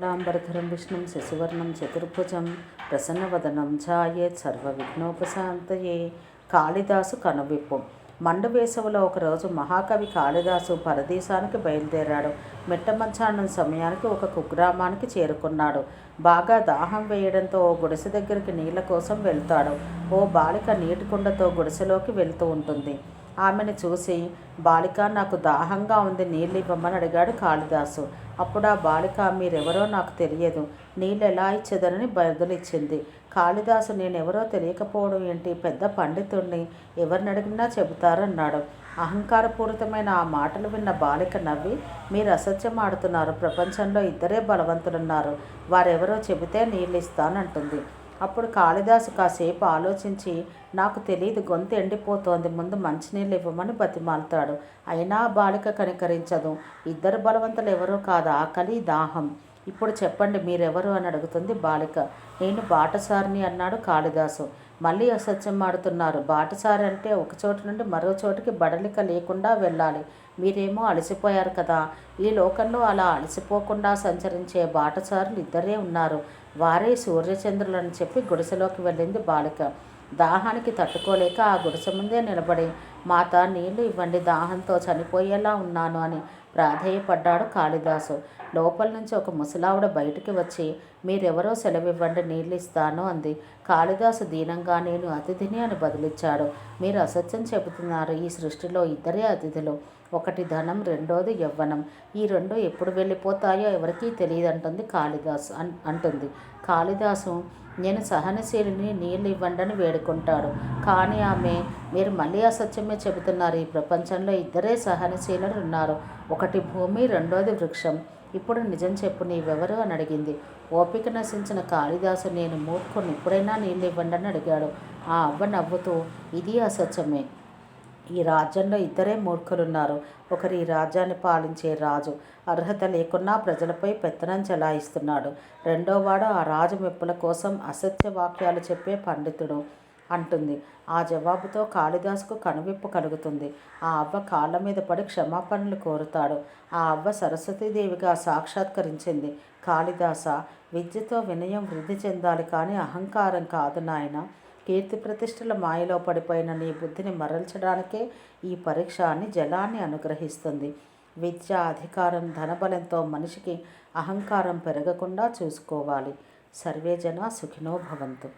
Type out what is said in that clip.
లాంబరధరం విష్ణుం శశివర్ణం చతుర్భుజం ప్రసన్నవదనం ఛాయేత్ సర్వవిఘ్నోపశాంతయే. కాళిదాసు కనువిప్పు. మండవేసవలో ఒకరోజు మహాకవి కాళిదాసు పరదేశానికి బయలుదేరాడు. మెట్ట మంచానం సమయానికి ఒక కుగ్రామానికి చేరుకున్నాడు. బాగా దాహం వేయడంతో ఓ గుడిసె దగ్గరికి నీళ్ళ కోసం వెళ్తాడు. ఓ బాలిక నీటి కుండతో గుడిసెలోకి వెళ్తూ ఉంటుంది. ఆమెను చూసి బాలిక నాకు దాహంగా ఉంది నీళ్ళు ఇవ్వమని అడిగాడు కాళిదాసు. అప్పుడు ఆ బాలిక మీరెవరో నాకు తెలియదు. నీళ్ళు ఎలా ఇచ్చేదనని బదులిచ్చింది. కాళిదాసు నేనెవరో తెలియకపోవడం ఏంటి? పెద్ద పండితుణ్ణి ఎవరిని అడిగినా చెబుతారన్నాడు. అహంకారపూరితమైన ఆ మాటలు విన్న బాలిక నవ్వి మీరు అసత్యం ఆడుతున్నారు. ప్రపంచంలో ఇద్దరే బలవంతులున్నారు. వారెవరో చెబితే నీళ్ళు ఇస్తానంటుంది అప్పుడు కాళిదాసు కాసేపు ఆలోచించి నాకు తెలియదు గొంతు ఎండిపోతోంది ముందు మంచినీళ్ళు ఇవ్వమని బతిమాలుతాడు. అయినా బాలిక కనికరించదు. ఇద్దరు బలవంతులు ఎవరో కాదు ఆకలి దాహం. ఇప్పుడు చెప్పండి మీరెవరు? అని అడుగుతుంది బాలిక. నేను బాటసారిని అన్నాడు కాళిదాసు. మళ్ళీ అసత్యం ఆడుతున్నారు బాటసారి అంటే ఒక చోటు నుండి మరో చోటుకి బడలిక లేకుండా వెళ్ళాలి. మీరేమో అలసిపోయారు కదా. ఈ లోకంలో అలా అలసిపోకుండా సంచరించే బాటసారులు ఇద్దరే ఉన్నారు. వారే సూర్యచంద్రులని చెప్పి గుడిసెలోకి వెళ్ళింది బాలిక. దాహానికి తట్టుకోలేక ఆ గుడిసె ముందే నిలబడి మాత నీళ్ళు ఇవ్వండి దాహంతో చనిపోయేలా ఉన్నాను అని ప్రాధేయపడ్డాడు కాళిదాసు. లోపల నుంచి ఒక ముసలావిడ బయటికి వచ్చి మీరెవరో సెలవివ్వండి నీళ్ళు ఇస్తాను అంది. కాళిదాసు దీనంగా నేను అతిథిని అని బదిలిచ్చాడు. మీరు అసత్యం చెబుతున్నారు ఈ సృష్టిలో ఇద్దరే అతిథులు. ఒకటి ధనం రెండోది యవ్వనం. ఈ రెండు ఎప్పుడు వెళ్ళిపోతాయో ఎవరికీ తెలియదంటుంది కాళిదాసు అన్ అంటుంది. కాళిదాసు నేను సహనశీలిని నీళ్ళు ఇవ్వండి వేడుకుంటాడు. కానీ ఆమె మీరు మళ్ళీ అసత్యమే చెబుతున్నారు. ఈ ప్రపంచంలో ఇద్దరే సహనశీలులు ఉన్నారు ఒకటి భూమి రెండోది వృక్షం. ఇప్పుడు నిజం చెప్పు నీవెవరు అని అడిగింది. ఓపిక నశించిన కాళిదాసు నేను మూర్ఖుని ఇప్పుడైనా నీళ్ళు ఇవ్వండి అని అడిగాడు. ఆ అవ్వ నవ్వుతూ ఇది అసత్యమే. ఈ రాజ్యంలో ఇద్దరే మూర్ఖులున్నారు. ఒకరు ఈ రాజ్యాన్ని పాలించే రాజు అర్హత లేకున్నా ప్రజలపై పెత్తనం చెలాయిస్తున్నాడు. రెండోవాడు ఆ రాజు మెప్పుల కోసం అసత్య వాక్యాలు చెప్పే పండితుడు అంటుంది. ఆ జవాబుతో కాళిదాసుకు కనువిప్పు కలుగుతుంది. ఆ అవ్వ కాళ్ళ మీద పడి క్షమాపణలు కోరుతాడు. ఆ అవ్వ సరస్వతీదేవిగా సాక్షాత్కరించింది. కాళిదాస విద్యతో వినయం వృద్ధి చెందాలి కానీ అహంకారం కాదు నాయన. కీర్తి ప్రతిష్టల మాయలో పడిపోయిన నీ బుద్ధిని మరల్చడానికే ఈ పరీక్ష అని జలాన్ని అనుగ్రహిస్తుంది. విద్య అధికారం ధనబలంతో మనిషికి అహంకారం పెరగకుండా చూసుకోవాలి. సర్వేజన సుఖినో భవంతు.